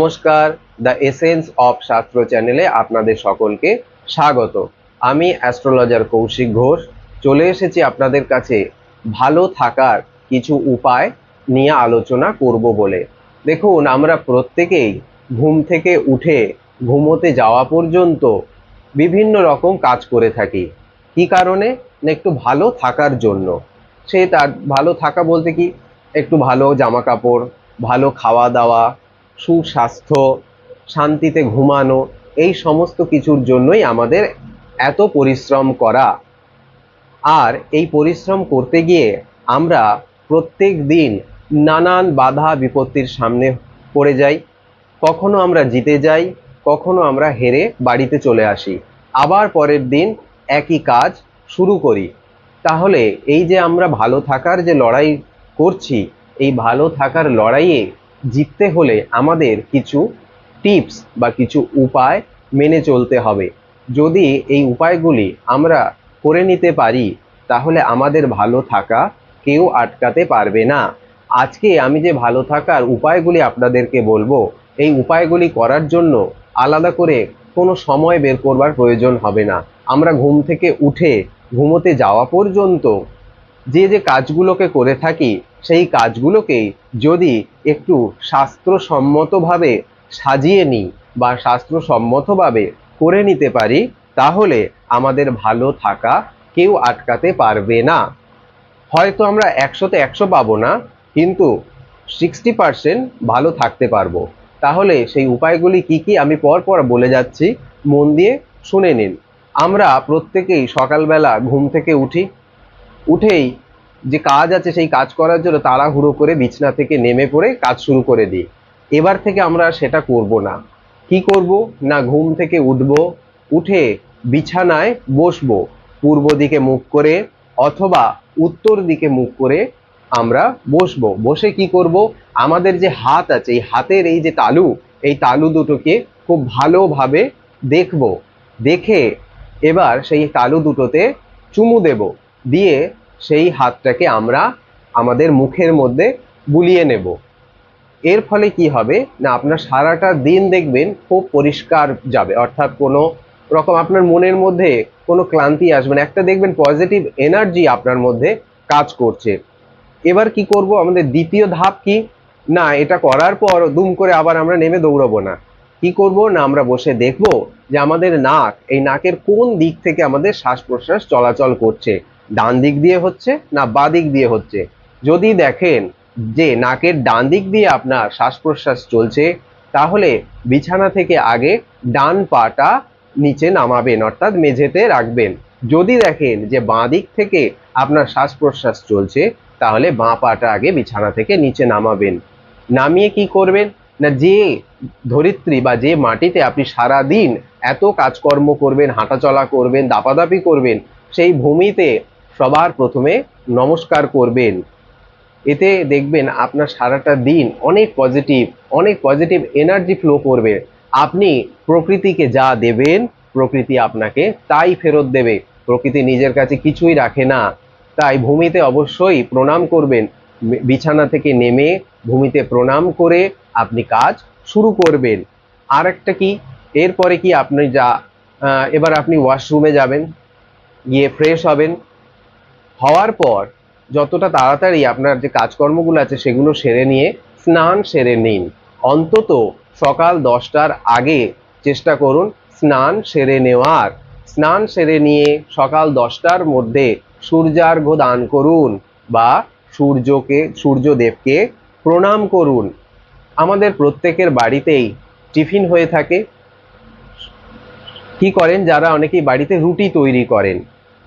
নমস্কার, the essence of শাস্ত্র চ্যানেলে আপনাদের সকলকে স্বাগত। আমি অ্যাস্ট্রোলজার কৌশিক ঘোষ। চলে এসেছি আপনাদের কাছে ভালো থাকার কিছু উপায় নিয়ে আলোচনা করব বলে। দেখুন, আমরা প্রত্যেকেই ঘুম থেকে উঠে ঘুমোতে যাওয়া পর্যন্ত বিভিন্ন রকম কাজ করে থাকি। কি কারণে? না, একটু ভালো থাকার জন্য। সে তার ভালো থাকা বলতে কি? একটু ভালো জামা কাপড় ভালো খাওয়া দাওয়া সুস্বাস্থ্য, শান্তিতে ঘুমানো, এই সমস্ত কিছুর জন্যই আমাদের এত পরিশ্রম করা। আর এই পরিশ্রম করতে গিয়ে আমরা প্রত্যেক দিন নানান বাধা বিপত্তির সামনে পড়ে যাই। কখনো আমরা জিতে যাই, কখনো আমরা হেরে বাড়িতে চলে আসি। আবার পরের দিন একই কাজ শুরু করি। তাহলে এই যে আমরা ভালো থাকার যে লড়াই করছি, এই ভালো থাকার লড়াইয়ে জিততে হলে আমাদের কিছু টিপস বা কিছু উপায় মেনে চলতে হবে। যদি এই উপায়গুলি আমরা করে নিতে পারি, তাহলে আমাদের ভালো থাকা কেউ আটকাতে পারবে না। আজকে আমি যে ভালো থাকার উপায়গুলি আপনাদেরকে বলব, এই উপায়গুলি করার জন্য আলাদা করে কোনো সময় বের করবার প্রয়োজন হবে না। আমরা ঘুম থেকে উঠে ঘুমোতে যাওয়া পর্যন্ত যে যে কাজগুলোকে করে থাকি, সেই কাজগুলোকেই যদি একটু শাস্ত্রসম্মতভাবে সাজিয়ে নিই বা শাস্ত্রসম্মতভাবে করে নিতে পারি, তাহলে আমাদের ভালো থাকা কেউ আটকাতে পারবে না। হয়তো আমরা একশোতে একশো পাবো না, কিন্তু সিক্সটি পার্সেন্ট ভালো থাকতে পারব। তাহলে সেই উপায়গুলি কি কি আমি পর পর বলে যাচ্ছি, মন দিয়ে শুনে নিন। আমরা প্রত্যেকেই সকালবেলা ঘুম থেকে উঠি, উঠেই যে কাজ আছে সেই কাজ করার জন্য তাড়াহুড়ো করে বিছনা থেকে নেমে পড়ে কাজ শুরু করে দিই। এবার থেকে আমরা সেটা করব না। কি করব? না, ঘুম থেকে উঠব, উঠে বিছানায় বসবো। পূর্ব দিকে মুখ করে অথবা উত্তর দিকে মুখ করে আমরা বসবো। বসে কি করব? আমাদের যে হাত আছে, এই হাতের এই যে তালু, এই তালু দুটোকে খুব ভালোভাবে দেখব। দেখে এবার সেই তালু দুটোতে চুমু দেব। দিয়ে সেই হাতটাকে আমরা আমাদের মুখের মধ্যে বুলিয়ে নেব। এর ফলে কি হবে? না, আপনার সারাটা দিন দেখবেন খুব পরিষ্কার যাবে। অর্থাৎ কোনো রকম আপনার মনের মধ্যে কোনো ক্লান্তি আসবে না। একটা দেখবেন পজিটিভ এনার্জি আপনার মধ্যে কাজ করছে। এবার কি করব? আমাদের দ্বিতীয় ধাপ কি? না, এটা করার পর দুম করে আবার আমরা নেমে দৌড়াবো না। কি করব? না, আমরা বসে দেখব যে আমাদের নাক, এই নাকের কোন দিক থেকে আমাদের শ্বাস প্রশ্বাস চলাচল করছে। ডান দিক দিয়ে হচ্ছে না বা দিক দিয়ে হচ্ছে। যদি দেখেন যে নাকের ডান দিক দিয়ে আপনার শ্বাস প্রশ্বাস চলছে, তাহলে বিছানা থেকে আগে ডান পাটা নিচে নামাবেন, অর্থাৎ মেঝেতে রাখবেন। যদি দেখেন যে বাঁ দিক থেকে আপনার শ্বাস প্রশ্বাস চলছে, তাহলে বাঁ পাটা আগে বিছানা থেকে নিচে নামাবেন। নামিয়ে কি করবেন? না যে ধরিত্রী বা যে মাটিতে আপনি সারা দিন এত কাজকর্ম করবেন, হাঁটাচলা করবেন, দাপাদাপি করবেন, সেই ভূমিতে সবার প্রথমে নমস্কার করবেন। এতে দেখবেন আপনার সারাটা দিন অনেক পজিটিভ অনেক পজিটিভ এনার্জি ফ্লো করবে। আপনি প্রকৃতিকে যা দেবেন, প্রকৃতি আপনাকে তাই ফেরত দেবে। প্রকৃতি নিজের কাছে কিছুই রাখে না। তাই ভূমিতে অবশ্যই প্রণাম করবেন। বিছানা থেকে নেমে ভূমিতে প্রণাম করে আপনি কাজ শুরু করবেন। আর একটা কি? এরপরে কি আপনি যা এবার আপনি ওয়াশরুমে যাবেন, গিয়ে ফ্রেশ হবেন। হওয়ার পর যতটা তাড়াতাড়ি আপনার যে কাজকর্মগুলো আছে সেগুলো সেরে নিয়ে স্নান সেরে নিন। অন্তত সকাল দশটার আগে চেষ্টা করুন স্নান সেরে নেওয়ার। স্নান সেরে নিয়ে সকাল দশটার মধ্যে সূর্যার্ঘ্য দান করুন বা সূর্যকে, সূর্যদেবকে প্রণাম করুন। আমাদের প্রত্যেকের বাড়িতেই টিফিন হয়ে থাকে। কি করেন? যারা অনেকেই বাড়িতে রুটি তৈরি করেন।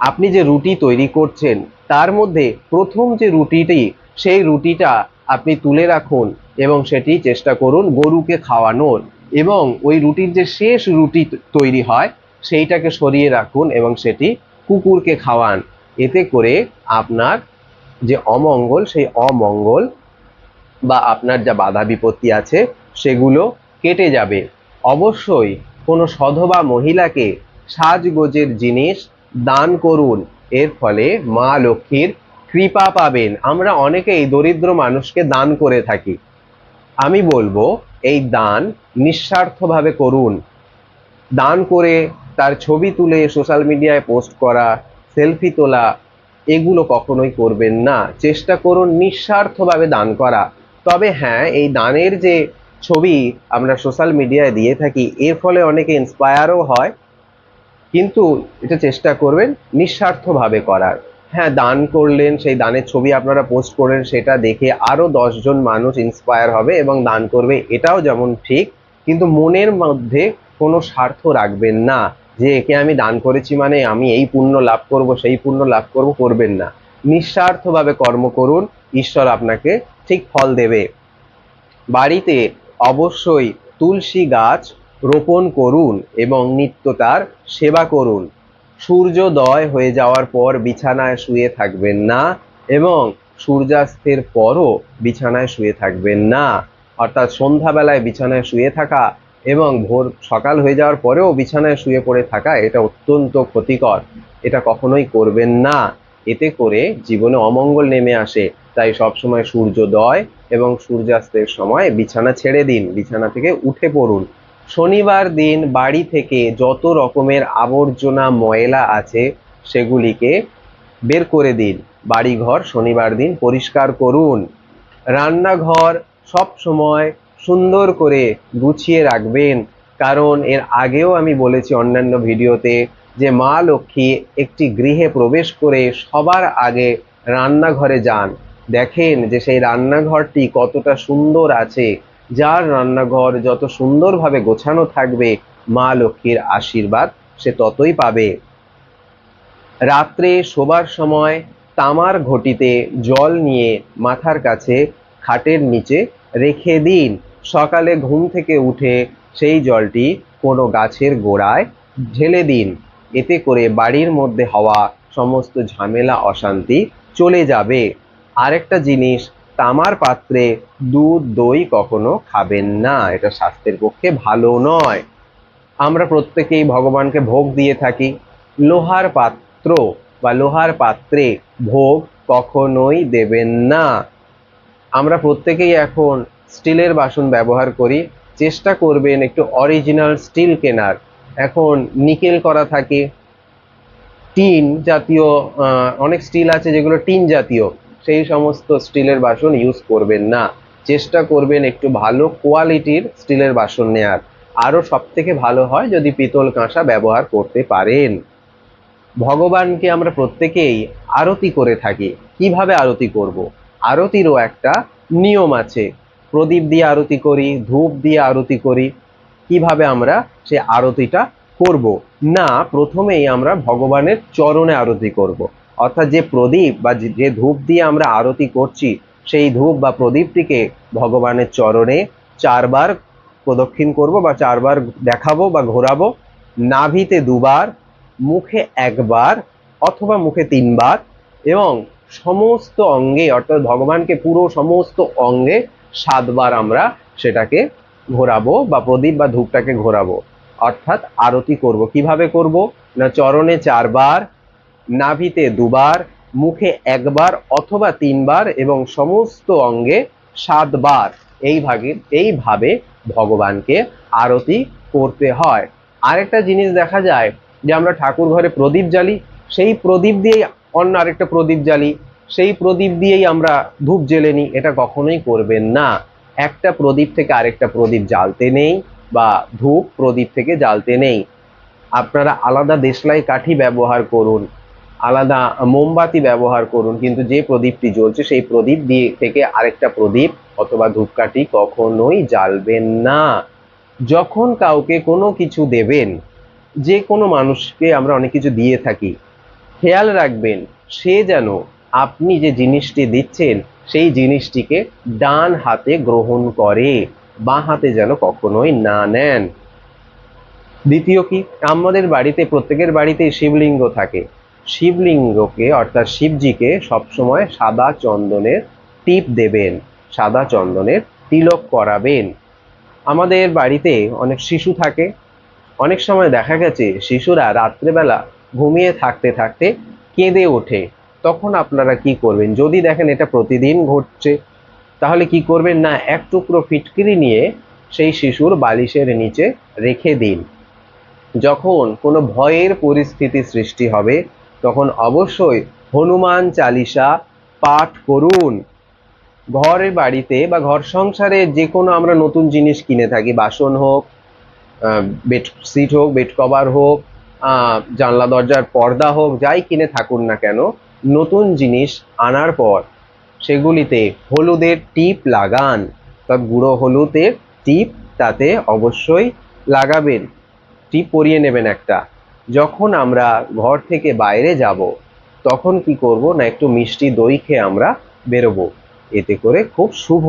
আপনি যে রুটি তৈরি করছেন, তার মধ্যে প্রথম যে রুটিটি, সেই রুটিটা আপনি তুলে রাখুন এবং সেটি চেষ্টা করুন গরুকে খাওয়ানোর এবং ওই রুটির যে শেষ রুটি তৈরি হয়, সেইটাকে সরিয়ে রাখুন এবং সেটি কুকুরকে খাওয়ান। এতে করে আপনার যে অমঙ্গল, সেই অমঙ্গল বা আপনার যা বাধা বিপত্তি আছে, সেগুলো কেটে যাবে। অবশ্যই কোনো সধবা মহিলাকে সাজগোজের জিনিস দান করুন। এর ফলে মা লক্ষ্মীর কৃপা পাবেন। আমরা অনেকেই দরিদ্র মানুষকে দান করে থাকি। আমি বলব, এই দান নিঃস্বার্থভাবে করুন। দান করে তার ছবি তুলে সোশ্যাল মিডিয়ায় পোস্ট করা, সেলফি তোলা, এগুলো কখনোই করবেন না। চেষ্টা করুন নিঃস্বার্থভাবে দান করা। তবে হ্যাঁ এই দানের যে ছবি আমরা সোশ্যাল মিডিয়ায় দিয়ে থাকি, এর ফলে অনেকে ইন্সপায়ারও হয়। কিন্তু এটা চেষ্টা করবেন নিঃস্বার্থভাবে করার। হ্যাঁ দান করলেন, সেই দানের ছবি আপনারা পোস্ট করেন, সেটা দেখে আরও দশজন মানুষ ইন্সপায়ার হবে এবং দান করবে, এটাও যেমন ঠিক, কিন্তু মনের মধ্যে কোনো স্বার্থ রাখবেন না, যে একে আমি দান করেছি মানে আমি এই পুণ্য লাভ করব, সেই পুণ্য লাভ করব, করবেন না। নিঃস্বার্থভাবে কর্ম করুন, ঈশ্বর আপনাকে ঠিক ফল দেবে। বাড়িতে অবশ্যই তুলসী গাছ রোপণ করুন এবং নিত্য তার সেবা করুন। সূর্যোদয় হয়ে যাওয়ার পর বিছানায় শুয়ে থাকবেন না এবং সূর্যাস্তের পরও বিছানায় শুয়ে থাকবেন না। অর্থাৎ সন্ধ্যাবেলায় বিছানায় শুয়ে থাকা এবং ভোর সকাল হয়ে যাওয়ার পরেও বিছানায় শুয়ে পড়ে থাকা, এটা অত্যন্ত ক্ষতিকর। এটা কখনোই করবেন না। এতে করে জীবনে অমঙ্গল নেমে আসে। তাই সবসময় সূর্যোদয় এবং সূর্যাস্তের সময় বিছানা ছেড়ে দিন। বিছানা থেকে উঠে পড়ুন। শনিবার দিন বাড়ি থেকে যত রকমের আবর্জনা ময়লা আছে সেগুলিকে বের করে দিন। বাড়িঘর শনিবার দিন পরিষ্কার করুন। রান্নাঘর সব সময় সুন্দর করে গুছিয়ে রাখবেন। কারণ এর আগেও আমি বলেছি অন্যান্য ভিডিওতে যে মা লক্ষ্মী একটি গৃহে প্রবেশ করে সবার আগে রান্নাঘরে যান। দেখেন যে সেই রান্নাঘরটি কতটা সুন্দর আছে। যার রান্নাঘর যত সুন্দরভাবে গোছানো থাকবে, মা লক্ষ্মীর আশীর্বাদ সে ততই পাবে। রাত্রে শোবার সময় তামার ঘটিতে জল নিয়ে মাথার কাছে খাটের নিচে রেখে দিন। সকালে ঘুম থেকে উঠে সেই জলটি কোনো গাছের গোড়ায় ঢেলে দিন। এতে করে বাড়ির মধ্যে হওয়া সমস্ত ঝামেলা, অশান্তি চলে যাবে। আরেকটা জিনিস তামার পাত্রে দুধ, দই কখনো খাবেন না। এটা স্বাস্থ্যের পক্ষে ভালো নয়। আমরা প্রত্যেকেই ভগবানকে ভোগ দিয়ে থাকি। লোহার পাত্র বা লোহার পাত্রে ভোগ কখনোই দেবেন না। আমরা প্রত্যেকেই এখন স্টিলের বাসন ব্যবহার করি। চেষ্টা করবেন একটু অরিজিনাল স্টিল কেনার। এখন নিকেল করা থাকে। টিন জাতীয় অনেক স্টিল আছে যেগুলো টিন জাতীয়। সেই সমস্ত স্টিলের বাসন ইউজ করবেন না। চেষ্টা করবেন একটু ভালো কোয়ালিটির স্টিলের বাসন নেয়ার। আরও সব থেকে ভালো হয় যদি পিতল কাঁসা ব্যবহার করতে পারেন। ভগবানকে আমরা প্রত্যেকেই আরতি করে থাকি। কীভাবে আরতি করব। আরতিরও একটা নিয়ম আছে। প্রদীপ দিয়ে আরতি করি, ধূপ দিয়ে আরতি করি। কীভাবে আমরা সে আরতিটা করব? না, প্রথমেই আমরা ভগবানের চরণে আরতি করব। অর্থাৎ যে প্রদীপ বা যে- ধূপ দিয়ে আমরা আরতি করছি, সেই ধূপ বা প্রদীপটিকে ভগবানের চরণে চারবার প্রদক্ষিণ করব বা চারবার দেখাবো বা ঘোরাবো। নাভিতে দুবার, মুখে একবার অথবা মুখে তিনবার এবং সমস্ত অঙ্গে, অর্থাৎ ভগবানকে পুরো সমস্ত অঙ্গে সাতবার আমরা সেটাকে ঘোরাবো বা প্রদীপ বা ধূপটাকে ঘোরাবো। অর্থাৎ আরতি করব। কীভাবে করব? না চরণে চারবার নাভিতে দুবার, মুখে একবার অথবা তিনবার এবং সমস্ত অঙ্গে সাতবার। এই ভাগে, এইভাবে ভগবানকে আরতি করতে হয়। আরেকটা জিনিস দেখা যায় যে আমরা ঠাকুর ঘরে প্রদীপ জ্বালি, সেই প্রদীপ দিয়েই অন্য আরেকটা প্রদীপ জ্বালি, সেই প্রদীপ দিয়েই আমরা ধূপ জ্বেলে নিই, এটা কখনোই করবেন না। একটা প্রদীপ থেকে আরেকটা প্রদীপ জ্বালতে নেই বা ধূপ প্রদীপ থেকে জ্বালতে নেই। আপনারা আলাদা দেশলাই কাঠি ব্যবহার করুন। আলাদা মোমবাতি ব্যবহার করুন, কিন্তু যে প্রদীপটি জ্বলছে সেই প্রদীপ দিয়ে থেকে আরেকটা প্রদীপ অথবা ধূপকাঠি কখনোই জ্বালবেন না। যখন কাউকে কোনো কিছু দেবেন, যে কোনো মানুষকে আমরা অনেক কিছু দিয়ে থাকি, খেয়াল রাখবেন, সে যেন আপনি যে জিনিসটি দিচ্ছেন, সেই জিনিসটিকে ডান হাতে গ্রহণ করে, বাঁ হাতে যেন কখনোই না নেন। দ্বিতীয় কি? আমাদের বাড়িতে, প্রত্যেকের বাড়িতে শিবলিঙ্গ থাকে। শিবলিঙ্গকে, অর্থাৎ শিবজিকে সবসময় সাদা চন্দনের টিপ দেবেন, সাদা চন্দনের তিলক করাবেন। আমাদের বাড়িতে অনেক শিশু থাকে। অনেক সময় দেখা গেছে শিশুরা রাত্রেবেলা ঘুমিয়ে থাকতে থাকতে কেঁদে ওঠে। তখন আপনারা কি করবেন? যদি দেখেন এটা প্রতিদিন ঘটছে, তাহলে কি করবেন? না, এক টুকরো ফিটকিরি নিয়ে সেই শিশুর বালিশের নিচে রেখে দিন। যখন কোনো ভয়ের পরিস্থিতি সৃষ্টি হবে তখন অবশ্যই হনুমান চালিসা পাঠ করুন। ঘরের বাড়িতে বা ঘর সংসারে যে কোনো আমরা নতুন জিনিস কিনে থাকি, বাসন হোক বেড সিট হোক, বেড কভার হোক জানলা, দরজার পর্দা হোক, যাই কিনে থাকুন না কেন, নতুন জিনিস আনার পর সেগুলিতে হলুদের টিপ লাগান। বা গুঁড়ো হলুদের টিপ তাতে অবশ্যই লাগাবেন। টিপ পরিয়ে নেবেন একটা। যখন আমরা ঘর থেকে বাইরে যাব, তখন কি করব না একটু মিষ্টি দই খেয়ে আমরা বেরোবো। এতে করে খুব শুভ।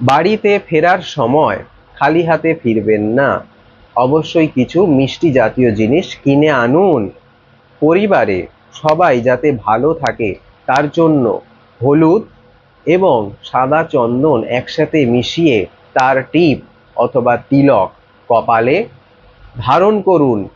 বাড়িতে ফেরার সময় খালি হাতে ফিরবেন না। অবশ্যই কিছু মিষ্টি জাতীয় জিনিস কিনে আনুন। পরিবারে সবাই যাতে ভালো থাকে, তার জন্য হলুদ এবং সাদা চন্দন একসাথে মিশিয়ে তার টিপ অথবা তিলক কপালে ধারণ করুন।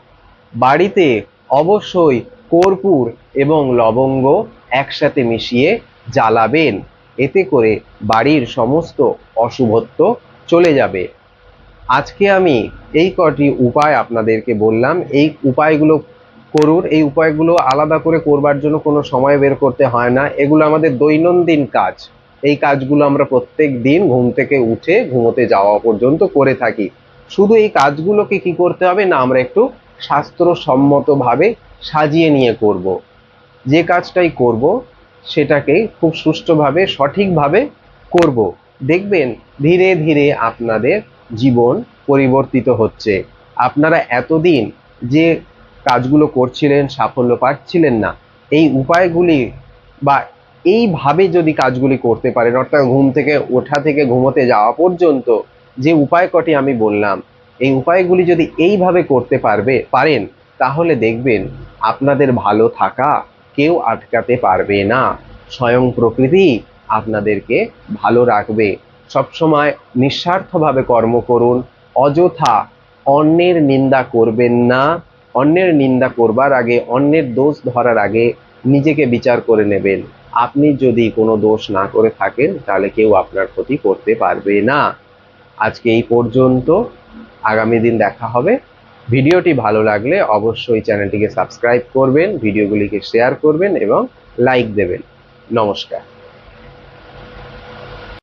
বাড়িতে অবশ্যই কর্পূর এবং লবঙ্গ একসাথে মিশিয়ে জ্বালাবেন। এতে করে বাড়ির সমস্ত অশুভত্ব চলে যাবে। আজকে আমি এই কটি উপায় আপনাদেরকে বললাম। এই উপায়গুলো করুন। এই উপায়গুলো আলাদা করে করবার জন্য কোনো সময় বের করতে হয় না। এগুলো আমাদের দৈনন্দিন কাজ। এই কাজগুলো আমরা প্রত্যেক দিন ঘুম থেকে উঠে ঘুমোতে যাওয়া পর্যন্ত করে থাকি। শুধু এই কাজগুলোকে কি করতে হবে না, আমরা একটু শাস্ত্রসম্মতভাবে সাজিয়ে নিয়ে করব। যে কাজটাই করব সেটাকে খুব সুষ্ঠুভাবে, সঠিকভাবে করব দেখবেন, ধীরে ধীরে আপনাদের জীবন পরিবর্তিত হচ্ছে আপনারা এতদিন যে কাজগুলো করছিলেন, সাফল্য পাচ্ছিলেন না, এই উপায়গুলি বা এইভাবে যদি কাজগুলি করতে পারেন, অর্থাৎ ঘুম থেকে, ওঠা থেকে ঘুমোতে যাওয়া পর্যন্ত যে উপায় কটি আমি বললাম এই উপায়গুলি যদি এইভাবে করতে পারবে, পারেন, তাহলে দেখবেন আপনাদের ভালো থাকা কেউ আটকাতে পারবে না। স্বয়ং প্রকৃতি আপনাদেরকে ভালো রাখবে। সবসময় নিঃস্বার্থভাবে কর্ম করুন। অযথা অন্যের নিন্দা করবেন না। অন্যের নিন্দা করবার আগে, অন্যের দোষ ধরার আগে নিজেকে বিচার করে নেবেন। আপনি যদি কোনো দোষ না করে থাকেন, তাহলে কেউ আপনার ক্ষতি করতে পারবে না। আজকে এই পর্যন্ত। আগামী দিন দেখা হবে। ভিডিওটি ভালো লাগলে অবশ্যই চ্যানেলটিকে সাবস্ক্রাইব করবেন, ভিডিওগুলিকে শেয়ার করবেন এবং লাইক দেবেন। নমস্কার।